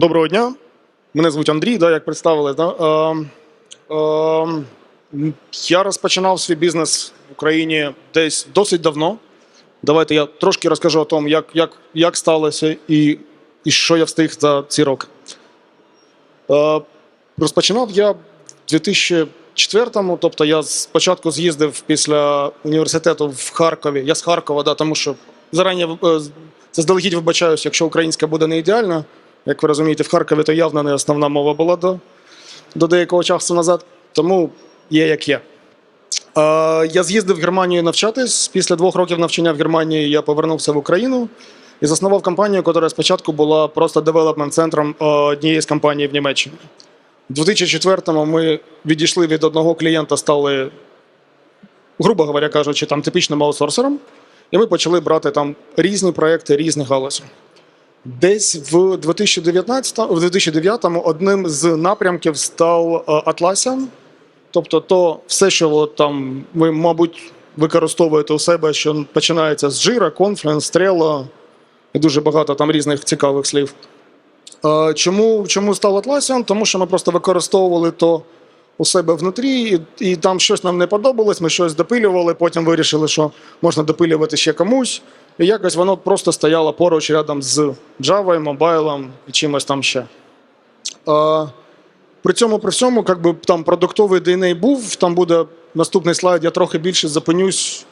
Доброго дня. Мене звуть Андрій, да, як представили. Да? Е, е, я розпочинав свій бізнес в Україні десь досить давно. Давайте я трошки розкажу о тому, як, як, як сталося і, і що я встиг за ці роки. Е, розпочинав я в 2004-му, тобто я спочатку з'їздив після університету в Харкові. Я з Харкова, да, тому що зарані е, заздалегідь вибачаюсь, якщо українська буде не ідеальна. Як ви розумієте, в Харкові то явно не основна мова була до, до деякого часу назад, тому є як є. Е, я з'їздив в Германію навчатись. Після двох років навчання в Германії я повернувся в Україну і заснував компанію, яка спочатку була просто девелопмент-центром однієї з компаній в Німеччині. У 2004-му ми відійшли від одного клієнта, стали, грубо говоря кажучи, там типічним аутсорсером, і ми почали брати там різні проекти, різні галузі. Десь в 2019, в 2009-му одним з напрямків став е, Atlassian. Тобто, то все, що там ви, мабуть, використовуєте у себе, що починається з Jira, Confluence, Trello і дуже багато там різних цікавих слів. Е, Чому, чому став Atlassian? Тому що ми просто використовували то у себе внутрі, і, і там щось нам не подобалось, ми щось допилювали, потім вирішили, що можна допилювати ще комусь. І якось воно просто стояло поруч рядом з Java, мобайлом і чимось там ще. При цьому, при всьому, як би там продуктовий DNA був, там буде наступний слайд, я трохи більше зупинюсь,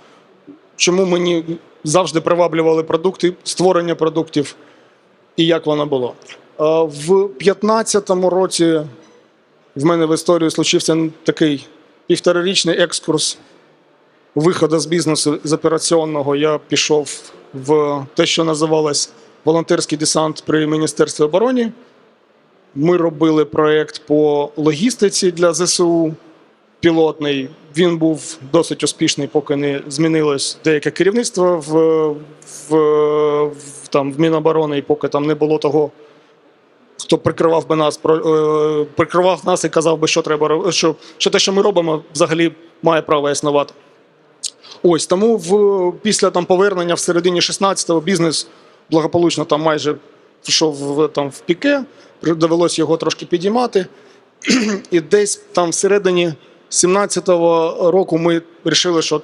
чому мені завжди приваблювали продукти, створення продуктів і як воно було. В 2015 році в мене в історії случився такий півторарічний екскурс виходу з бізнесу з операційного. Я пішов в те, що називалось волонтерський десант при Міністерстві оборони. Ми робили проєкт по логістиці для ЗСУ пілотний. Він був досить успішний, поки не змінилось деяке керівництво в, в, в, там, в Міноборони, і поки там не було того, хто прикривав би нас, е, прикривав нас і казав би, що треба що, що те, що ми робимо, взагалі має право існувати. Ось тому в, після там, повернення в середині 16-го бізнес благополучно там майже пішов в, там, в піке, довелося його трошки підіймати. І десь там всередині 17-го року ми вирішили, що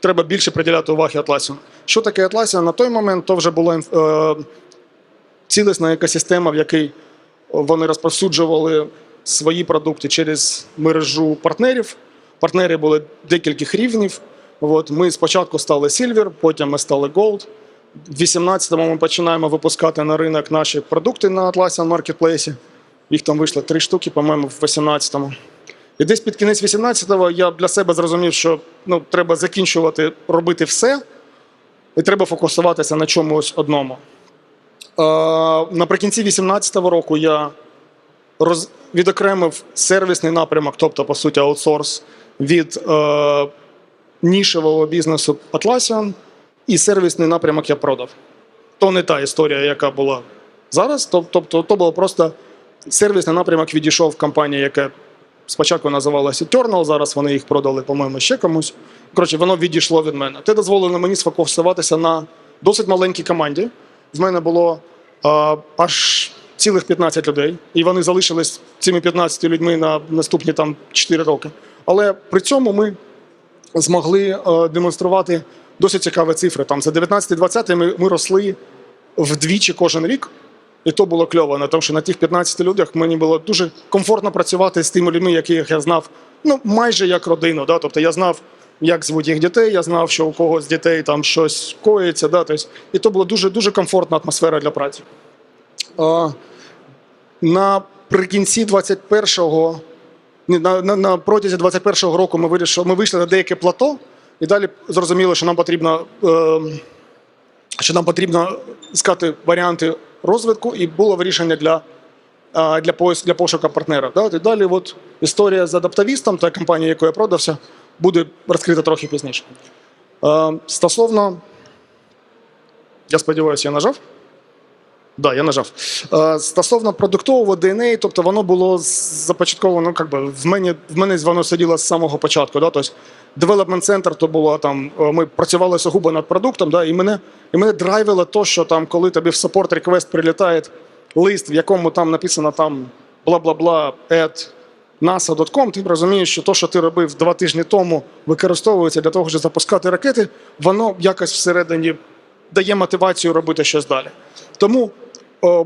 треба більше приділяти уваги Atlassian. Що таке Atlassian? На той момент то вже була е, цілісна екосистема, в якій вони розповсюджували свої продукти через мережу партнерів. Партнери були декількох рівнів. От, ми спочатку стали Silver, потім ми стали Gold. В 18-му ми починаємо випускати на ринок наші продукти на Atlassian Marketplace. Їх там вийшло три штуки, по-моєму, в 18-му. І десь під кінець 18-го я для себе зрозумів, що ну, треба закінчувати робити все, і треба фокусуватися на чомусь одному. Е, наприкінці 18-го року я роз... відокремив сервісний напрямок, тобто, по суті, аутсорс від е, нішевого бізнесу Atlassian, і сервісний напрямок я продав. То не та історія, яка була зараз. Тобто, то було просто сервісний напрямок відійшов в компанії, яка спочатку називалася Eternal, зараз вони їх продали, по-моєму, ще комусь. Коротше, воно відійшло від мене. Це дозволило мені сфокусуватися на досить маленькій команді. В мене було а, аж цілих 15 людей, і вони залишились цими 15 людьми на наступні там 4 роки. Але при цьому ми змогли е, демонструвати досить цікаві цифри. Там за 19-20 ми, ми росли вдвічі кожен рік. І то було кльово, тому що на тих 15 людях мені було дуже комфортно працювати з тими людьми, яких я знав, ну майже як родину. Да? Тобто я знав, як звуть їх дітей, я знав, що у когось з дітей там щось коїться. Да? Тобто, і то була дуже дуже комфортна атмосфера для праці. А, наприкінці 21-го, ні, на, на, на протязі 21-го року ми вирішили, ми вийшли на деяке плато, і далі зрозуміли, що нам потрібно. Е, що нам потрібно іскати варіанти розвитку, і було рішення для, а, для, поис- для пошуку партнера. Да? І далі от історія з адаптавістом, та компанія, якою я продався, буде розкрита трохи пізніше. Е, Стосовно, я сподіваюся, я нажав. Да, я нажав. Е, Стосовно продуктового DNA, тобто воно було започатковано, ну, как би, в мене, в мене воно сиділо з самого початку. Да? Тобто, Development Center то було там, е, ми працювали сугубо над продуктом, да? і мене, і мене драйвило то, що там, коли тобі в support request прилітає лист, в якому там написано там бла-бла-бла at nasa.com, ти розумієш, що те, що ти робив два тижні тому, використовується для того, щоб запускати ракети, воно якось всередині дає мотивацію робити щось далі. Тому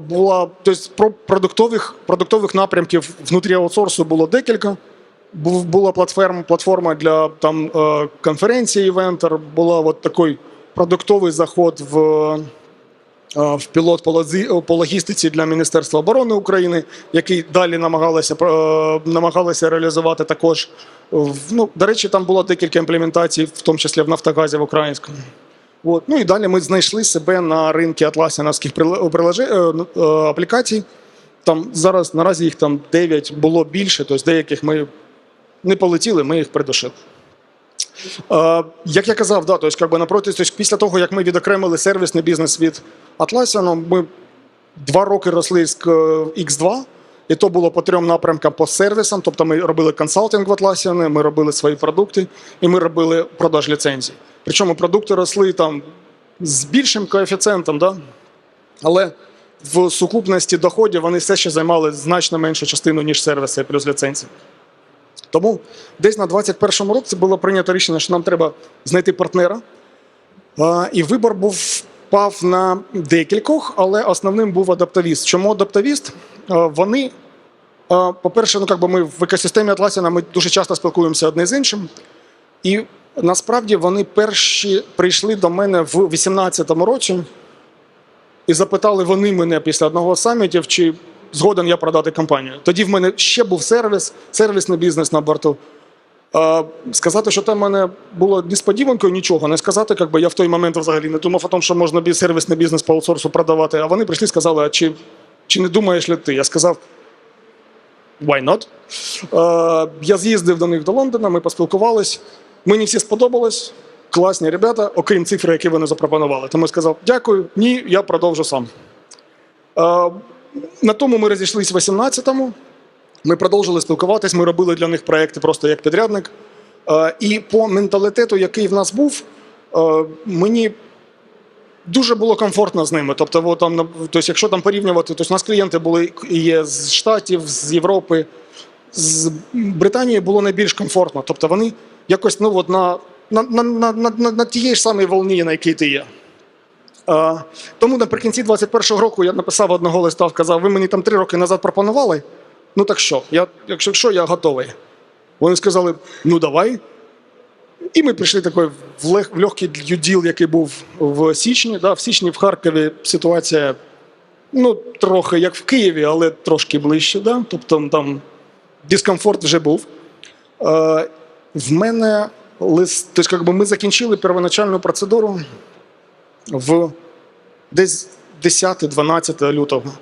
була тобто, продуктових, продуктових напрямків внутрі аутсорсу було декілька. Була платформа, платформа для там е, конференції івентер, була от такий продуктовий заход в, е, в пілот по логістиці для Міністерства оборони України, який далі намагалися е, намагалися реалізувати також. Ну, до речі, там було декілька імплементацій, в тому числі в Нафтогазі в українському. От. Ну і далі ми знайшли себе на ринку атласіновських приле- прилеже- е, е, аплікацій. Там зараз наразі їх там 9 було більше, тобто деяких ми не полетіли, ми їх придушили. Е, як я казав, да, тобто, как би, напроти, тобто, після того, як ми відокремили сервісний бізнес від Atlassian, ми два роки росли з е, X2, і то було по трьом напрямкам по сервісам. Тобто ми робили консалтинг в Atlassian, ми робили свої продукти і ми робили продаж ліцензій. Причому продукти росли там з більшим коефіцієнтом, да? але в сукупності доходів вони все ще займали значно меншу частину, ніж сервіси плюс ліцензії. Тому десь на 21-му році було прийнято рішення, що нам треба знайти партнера. І вибір був впав на декількох, але основним був адаптавіст. Чому адаптавіст? Вони, по-перше, ну, ми в екосистемі Atlassian ми дуже часто спілкуємося одне з іншим. І насправді вони перші прийшли до мене в 18-му році і запитали вони мене після одного самітів, чи згоден я продати компанію. Тоді в мене ще був сервіс, сервісний бізнес на борту. Сказати, що в мене було несподіванкою, нічого. Не сказати, як би я в той момент взагалі не думав о тому, що можна сервісний бізнес по аутсорсу продавати. А вони прийшли і сказали, а чи, чи не думаєш ли ти? Я сказав, why not? Я з'їздив до них до Лондона, ми поспілкувались. Мені всі сподобалось. Класні ребята, окрім цифри, які вони запропонували. Тому я сказав, дякую, ні, я продовжу сам. Е, на тому ми розійшлися в 18-му. Ми продовжили спілкуватись, ми робили для них проекти просто як підрядник. Е, І по менталітету, який в нас був, е, мені дуже було комфортно з ними. Тобто, от там, тобто, якщо там порівнювати, то у нас клієнти були є з Штатів, з Європи, з Британії було найбільш комфортно. Тобто вони якось ну, от на, на, на, на, на, на, тієї ж самій волні, на якій ти є. Е, тому наприкінці 21-го року я написав одного листа, сказав, ви мені там три роки назад пропонували. Ну так що, я, якщо що, я готовий. Вони сказали, ну давай. І ми прийшли такий в, лег, в легкий діл, який був в січні. Да, в січні в Харкові ситуація ну, трохи як в Києві, але трошки ближче. Да? Тобто там дискомфорт вже був. Е, в мене лист, тобто, якби ми закінчили первоначальну процедуру в десь 10-12 лютого.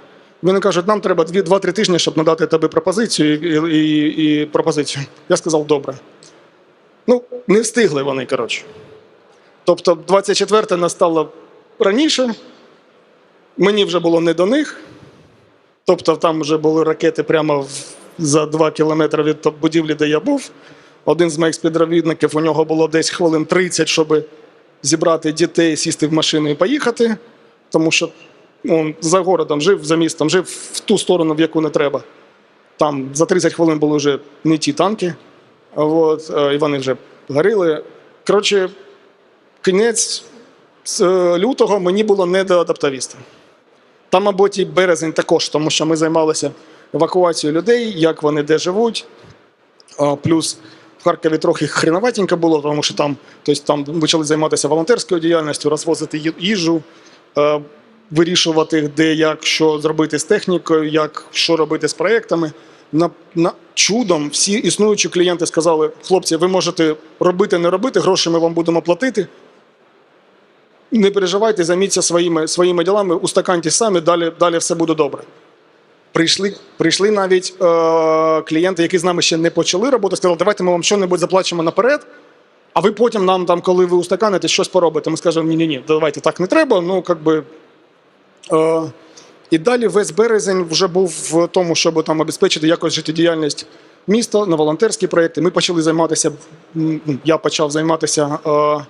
Вони кажуть, нам треба 2-3 тижні, щоб надати тобі пропозицію і, і, і пропозицію. Я сказав, добре. Ну, не встигли вони, коротше. Тобто, 24 настало раніше, мені вже було не до них. Тобто, там вже були ракети прямо за 2 кілометри від будівлі, де я був. Один з моїх співробітників, у нього було десь хвилин 30, щоб зібрати дітей, сісти в машину і поїхати. Тому що він за городом жив, за містом, жив в ту сторону, в яку не треба. Там за 30 хвилин були вже не ті танки, от, е, і вони вже горіли. Коротше, кінець е, лютого мені було не до адаптавіста. Там, мабуть, і березень також, тому що ми займалися евакуацією людей, як вони де живуть. Плюс в Харкові трохи хреноватенько було, тому що там, тобто, там почали займатися волонтерською діяльністю, розвозити їжу, е, вирішувати, де як що зробити з технікою, як що робити з проектами. На, на чудом всі існуючі клієнти сказали: хлопці, ви можете робити, не робити, гроші ми вам будемо платити. Не переживайте, займіться своїми, своїми ділами, устаканьте самі, далі, далі все буде добре. Прийшли, прийшли навіть е, клієнти, які з нами ще не почали роботу, сказали, давайте ми вам щось заплачемо наперед, а ви потім нам, там, коли ви устаканите, щось поробите. Ми скажемо, ні-ні, ні, давайте так не треба. Ну, як би, е, і далі весь березень вже був в тому, щоб там обезпечити якось життєдіяльність міста на волонтерські проєкти. Ми почали займатися, я почав займатися. Е,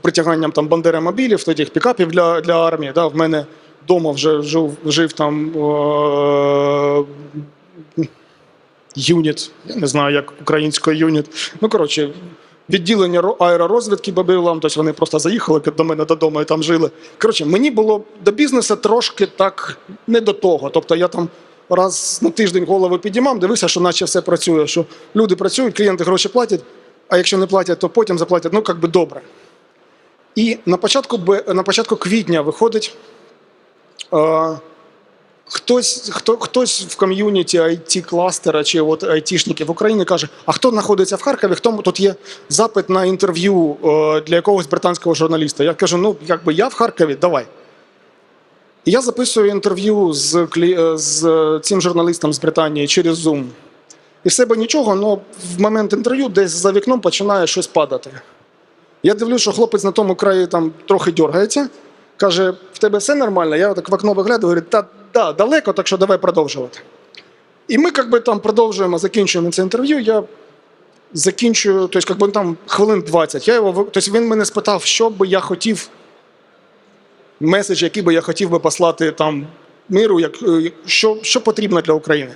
притяганням там бандеромобілів, таких пікапів для, для армії. Да. В мене вдома вже жив, жив там е, юніт, я не знаю, як українською юніт. Ну, коротше, відділення аеророзвідки Бабилам, тобто вони просто заїхали до мене додому і там жили. Коротше, мені було до бізнесу трошки так не до того. Тобто я там раз на тиждень голову підіймав, дивився, що наче все працює, що люди працюють, клієнти гроші платять, а якщо не платять, то потім заплатять. Ну, як би добре. І на початку, на початку квітня виходить. Хтось, хто, хтось в ком'юніті it кластера чи от айтішників в Україні каже: а хто знаходиться в Харкові? Хто тут є запит на інтерв'ю е, для якогось британського журналіста? Я кажу: ну якби я в Харкові, давай. І я записую інтерв'ю з, е, з цим журналістом з Британії через Zoom. І в себе нічого, але в момент інтерв'ю десь за вікном починає щось падати. Я дивлюсь, що хлопець на тому краї там трохи дергається. Каже: в тебе все нормально? Я так в окно виглядаю, говорю, та да, далеко, так що давай продовжувати. І ми як би, там продовжуємо, закінчуємо це інтерв'ю. Я закінчую, тобто, як би, там хвилин 20. Я його, тобто він мене спитав, що би я хотів, меседж, який би я хотів би послати там миру, як, е, що, що потрібно для України.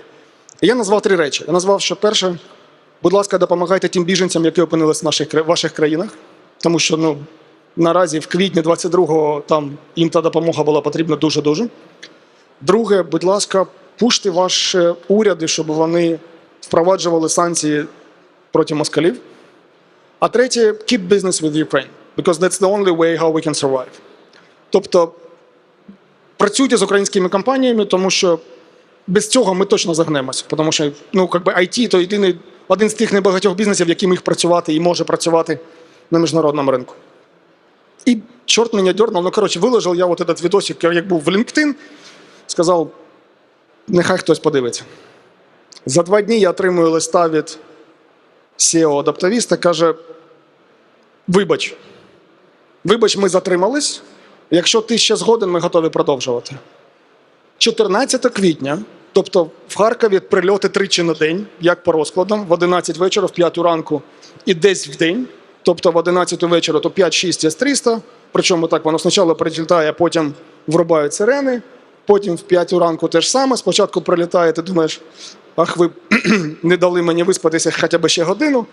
І я назвав три речі. Я назвав, що перше, будь ласка, допомагайте тим біженцям, які опинились в наших, ваших країнах. Тому що ну, наразі в квітні 22-го там їм та допомога була потрібна дуже-дуже. Друге, будь ласка, пуште ваші уряди, щоб вони впроваджували санкції проти москалів. А третє, keep business with Ukraine, because that's the only way how we can survive. Тобто працюйте з українськими компаніями, тому що без цього ми точно загнемося. Тому що ну, как би IT то єдиний один з тих небагатьох бізнесів, який міг працювати і може працювати на міжнародному ринку. І чорт мене дернув. Ну, коротше, виложив я от этот відосик, як був в LinkedIn, сказав, нехай хтось подивиться. За два дні я отримую листа від SEO-адаптавіста, каже: вибач, вибач, ми затримались. Якщо ти ще згоден, ми готові продовжувати. 14 квітня, тобто в Харкові прильоти тричі на день, як по розкладам, в 11 вечора, в 5 ранку і десь в день. Тобто в 11 вечора то 5-6 С-300, причому так воно спочатку прилітає, а потім врубають сирени, потім в 5 ранку те ж саме. Спочатку прилітає, ти думаєш, ах, ви не дали мені виспатися хоча б ще годину.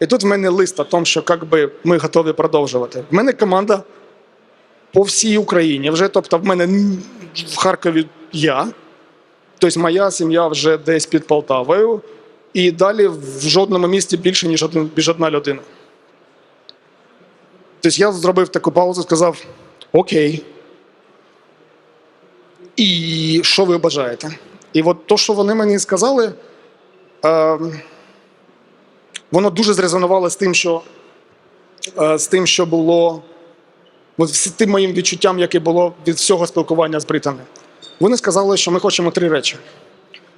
І тут в мене лист о тому, що як би, ми готові продовжувати. В мене команда по всій Україні. Вже, тобто, в мене в Харкові я, тобто моя сім'я вже десь під Полтавою, і далі в жодному місті більше, ніж одна людина. Тобто я зробив таку паузу, сказав: Окей. І що ви бажаєте? І от то, що вони мені сказали, е, воно дуже зрезонувало з тим, що, е, з тим, що було з тим моїм відчуттям, яке було від всього спілкування з бритами. Вони сказали, що ми хочемо три речі.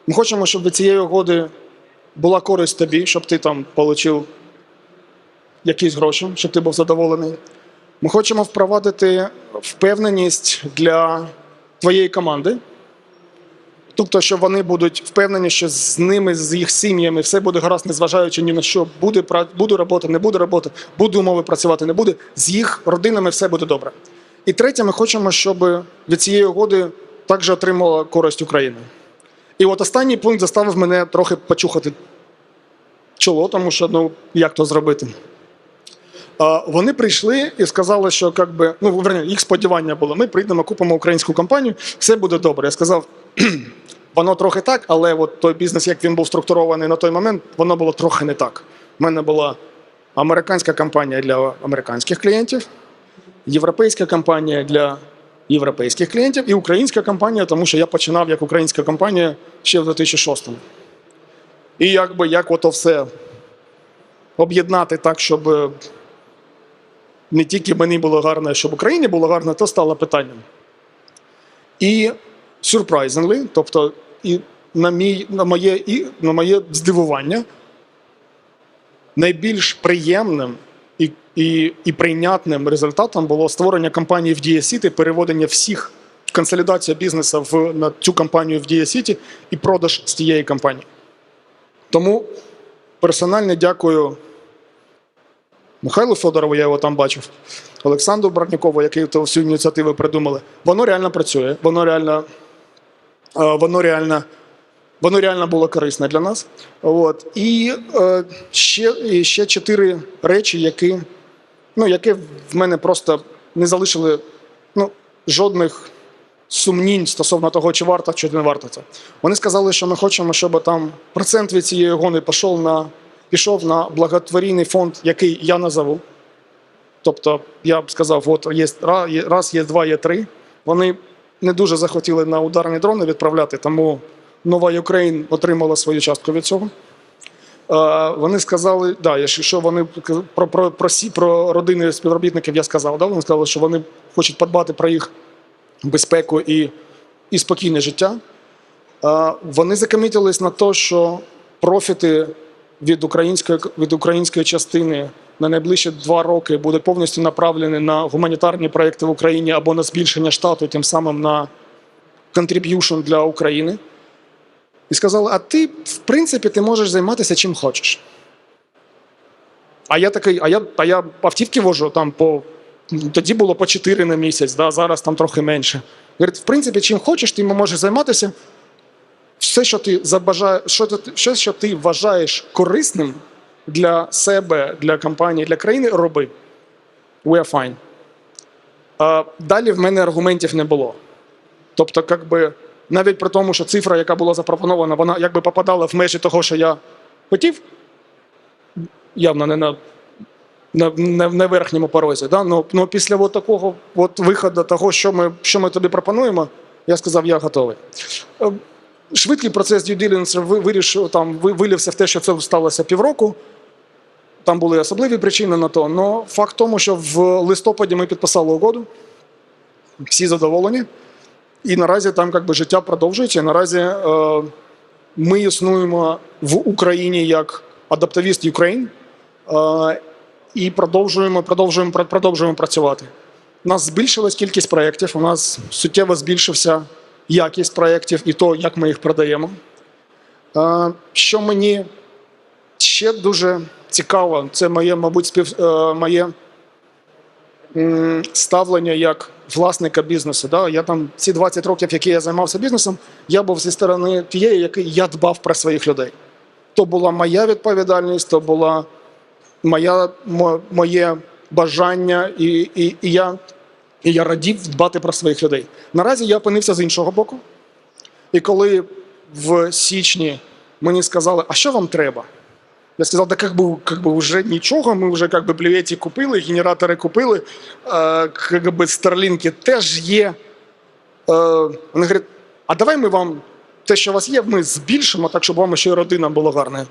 Ми хочемо, щоб від цієї угоди була користь тобі, щоб ти там отримав якісь гроші, щоб ти був задоволений. Ми хочемо впровадити впевненість для твоєї команди. Тобто, що вони будуть впевнені, що з ними, з їх сім'ями все буде гаразд, незважаючи ні на що, буде, буде робота, не буде роботи, буде умови працювати, не буде. З їх родинами все буде добре. І третє, ми хочемо, щоб від цієї угоди також отримала користь Україна. І от останній пункт заставив мене трохи почухати чоло, тому що ну як то зробити. Вони прийшли і сказали, що как би, ну, верні, їх сподівання було: ми прийдемо, купимо українську компанію, все буде добре. Я сказав, воно трохи так, але от той бізнес, як він був структурований на той момент, воно було трохи не так. У мене була американська компанія для американських клієнтів, європейська компанія для європейських клієнтів і українська компанія, тому що я починав як українська компанія ще в 2006-му. І якби як ото все об'єднати так, щоб не тільки мені було гарно, щоб Україні було гарно, то стало питанням. І surprisingly, тобто, і на, мій, на, моє, і на моє здивування, найбільш приємним і, і, і прийнятним результатом було створення компанії в Дія Сіті, переводення всіх консолідація бізнесу в, на цю компанію в Дія Сіті і продаж з тієї компанії. Тому персонально дякую Михайлу Федорову, я його там бачив, Олександру Братнікову, який то всю ініціативу придумали. Воно реально працює, воно реально, е, воно реально, воно реально було корисне для нас. От. І е, ще, ще чотири речі, які, ну, які в мене просто не залишили ну, жодних сумнінь стосовно того, чи варто, чи не варто це. Вони сказали, що ми хочемо, щоб там процент від цієї гони пішов на, пішов на благотворійний фонд, який я назову. Тобто, я б сказав, от є раз, є два, є три. Вони не дуже захотіли на ударні дрони відправляти, тому нова Україн отримала свою частку від цього. Е, Вони сказали, да, що вони про, про, про, про родини співробітників я сказав. Да? Вони сказали, що вони хочуть подбати про їх безпеку і, і спокійне життя. Е, Вони закомітились на те, що профіти від української, від української частини на найближчі два роки будуть повністю направлені на гуманітарні проекти в Україні або на збільшення штату, тим самим на контриб'юшн для України. І сказали: а ти, в принципі, ти можеш займатися чим хочеш. А я такий, а я, а я автівки вожу там по. Тоді було по 4 на місяць, да, зараз там трохи менше. Говорить, в принципі, чим хочеш, ти можеш займатися. Все, що ти забажаєш, що ти, все, що ти вважаєш корисним для себе, для компанії, для країни, роби. We are fine. А, далі в мене аргументів не було. Тобто, як би, навіть при тому, що цифра, яка була запропонована, вона якби попадала в межі того, що я хотів, явно не на, на, на, на верхньому порозі. Да? Ну, ну, після от такого от виходу того, що ми, що ми тобі пропонуємо, я сказав, я готовий. Швидкий процес due diligence вирішив, там, вилився в те, що це сталося півроку. Там були особливі причини на то. але факт в тому, що в листопаді ми підписали угоду, всі задоволені. І наразі там як би, життя продовжується. І наразі е, ми існуємо в Україні як адаптивіст Ukraine е, і продовжуємо, продовжуємо, продовжуємо працювати. У нас збільшилась кількість проєктів, у нас суттєво збільшився якість проєктів і то, як ми їх продаємо. Що мені ще дуже цікаво, це моє, мабуть, спів, е, моє ставлення як власника бізнесу. Я там ці 20 років, які я займався бізнесом, я був зі сторони тієї, який я дбав про своїх людей. То була моя відповідальність, то була моя, моє бажання, і, і, і, я, і я радів дбати про своїх людей. Наразі я опинився з іншого боку. І коли в січні мені сказали, а що вам треба? Я сказав, да как бы, как бы вже нічого, ми вже как бы блюєті купили, генератори купили, е, как бы старлінки теж є. Е, вони говорять, а давай ми вам те, що у вас є, ми збільшимо, так, щоб вам ще й родина була гарна.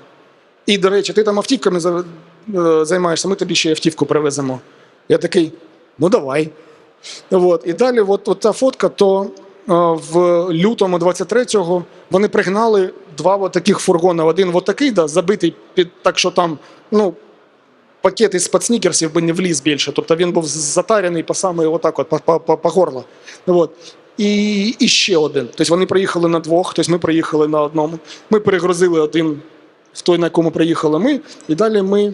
І, до речі, ти там автівками за- е, займаєшся, ми тобі ще й автівку привеземо. Я такий, ну давай. От. І далі, от, от та фотка, то в лютому 23-го вони пригнали два от таких фургони. Один от такий, да, забитий під так, що там ну, пакет із під снікерсів би не вліз більше. Тобто він був затарений по саме отак, от, по, по, по, по горло. От. І, і ще один. Тобто вони приїхали на двох, тобто ми приїхали на одному. Ми перегрузили один в той, на якому приїхали ми, і далі ми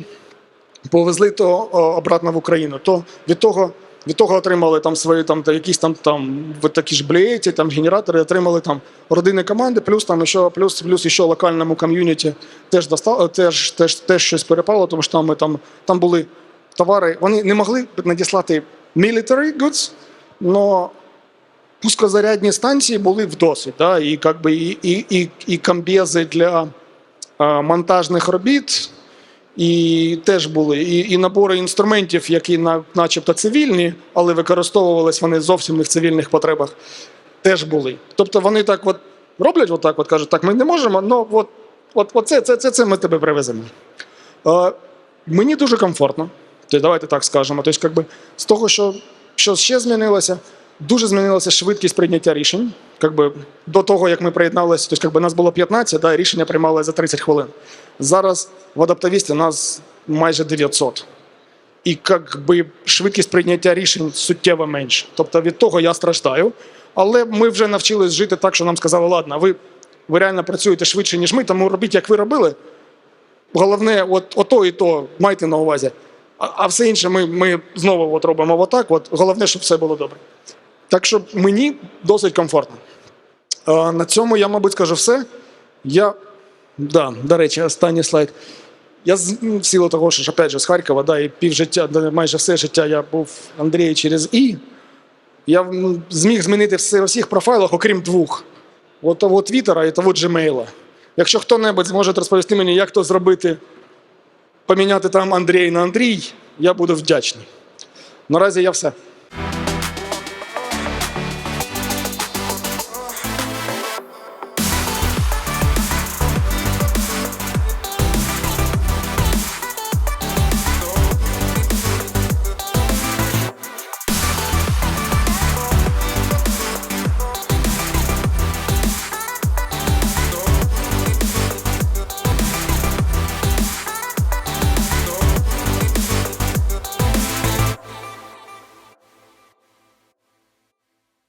повезли то обратно в Україну. То від того, від того отримали там свої там та якісь там там такі ж блеєті, там генератори, отримали там родини команди, плюс там ще плюс, плюс ще локальному ком'юніті теж достало, теж, теж, теж щось перепало, тому що там ми там, там були товари. Вони не могли надіслати military goods, але пускозарядні станції були в. Да? І, как і, і, і, і комбези для е, монтажних робіт, і теж були і, і набори інструментів, які на, начебто цивільні, але використовувались вони зовсім не в цивільних потребах, теж були. Тобто вони так от роблять, отак, от кажуть, так ми не можемо, але от, от, от це, це, це, це ми тебе привеземо. Е, мені дуже комфортно. Тобто, давайте так скажемо. Тобто, якби, з того, що, що ще змінилося, дуже змінилася швидкість прийняття рішень. Якби, до того, як ми приєдналися, тобто, якби, нас було 15, да, рішення приймали за 30 хвилин. Зараз в адаптавісті нас майже 900. І якби, швидкість прийняття рішень суттєво менша. Тобто від того я страждаю. Але ми вже навчились жити так, що нам сказали, ладно, ви, ви реально працюєте швидше, ніж ми, тому робіть, як ви робили. Головне, от, ото і то майте на увазі. А, а все інше ми, ми знову от робимо отак. От, головне, щоб все було добре. Так що мені досить комфортно. Е, на цьому я, мабуть, скажу все. Я, да, до речі, останній слайд. Я з ну, силу того, що опять же, з Харкова, да, і півжиття, да, майже все життя я був Андрій через І. Я зміг змінити все у всіх профайлах, окрім двох: от того Твіттера і того Gmail. Якщо хто-небудь зможе розповісти мені, як то зробити, поміняти там Андрій на Андрій, я буду вдячний. Наразі я все.